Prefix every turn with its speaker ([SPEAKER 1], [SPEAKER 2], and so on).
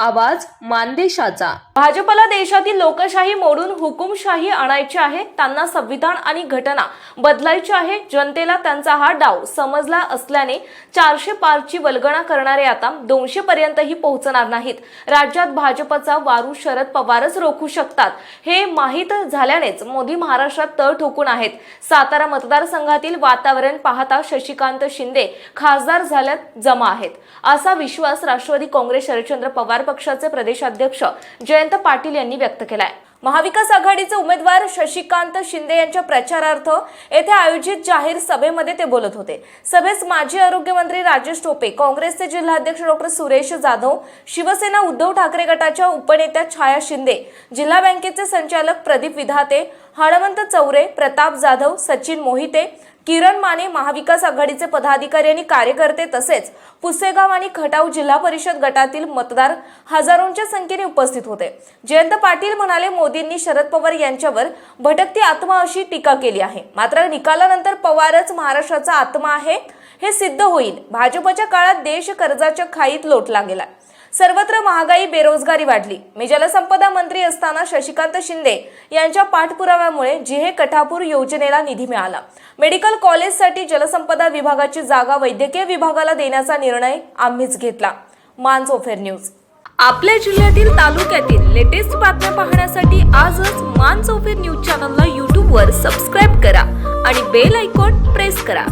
[SPEAKER 1] आवाज मानदेशाचा.
[SPEAKER 2] भाजपला देशातील लोकशाही मोडून हुकुमशाही आणायची आहे त्यांना संविधान आणि घटना बदलायची आहे जनतेला त्यांचा हा डाव समजला असल्याने चारशे पारची वल्गणा करणारे आता दोनशे पर्यंतही पोहोचणार नाहीत. राज्यात भाजपचा वारू शरद पवारच रोखू शकतात. हे माहीत झाल्यानेच मोदी महाराष्ट्रात तळ ठोकून आहेत. सातारा मतदारसंघातील वातावरण पाहता शशिकांत शिंदे खासदार झाल्यात जमा आहेत. असा विश्वास राष्ट्रवादी काँग्रेस शरदचंद्र पवार पक्षाचे प्रदेशाध्यक्ष जयंत पाटील यांनी व्यक्त केलाय. महाविकास आघाडीचे उमेदवार शशिकांत शिंदे यांच्या प्रचारार्थ येथे आयोजित जाहीर सभेमध्ये ते बोलत होते. सभेस माजी आरोग्यमंत्री राजेश टोपे काँग्रेसचे जिल्हाध्यक्ष डॉक्टर सुरेश जाधव शिवसेना उद्धव ठाकरे गटाच्या उपनेत्या छाया शिंदे जिल्हा बँकेचे संचालक प्रदीप विधाते हणवंत चौरे प्रताप जाधव सचिन मोहिते किरण माने महाविकास आघाडीचे पदाधिकारी आणि कार्यकर्ते तसेच पुसेगाव आणि खटाव जिल्हा परिषद गटातील मतदार हजारोंच्या संख्येने उपस्थित होते. जयंत पाटील म्हणाले मोदींनी शरद पवार यांच्यावर भटकती आत्मा अशी टीका केली आहे. मात्र निकालानंतर पवारच महाराष्ट्राचा आत्मा आहे हे सिद्ध होईल. भाजपच्या काळात देश कर्जाच्या खाईत लोटला गेला सर्वत्र महागाई बेरोजगारी वाढली. मी जलसंपदा मंत्री असताना शशिकांत शिंदे यांच्या पाठपुराव्यामुळे जिहे कठापूर योजनेला निधी मिळाला. मेडिकल कॉलेजसाठी जलसंपदा विभागाची जागा वैद्यकीय विभागाला देण्याचा निर्णय आम्हीच घेतला. मानसोफेर न्यूज. आपल्या जिल्ह्यातील तालुक्यातील लेटेस्ट बातम्या पाहण्यासाठी आजच मानसोफेर न्यूज चॅनलला यूट्यूबवर सबस्क्राईब करा आणि बेल आयकॉन प्रेस करा.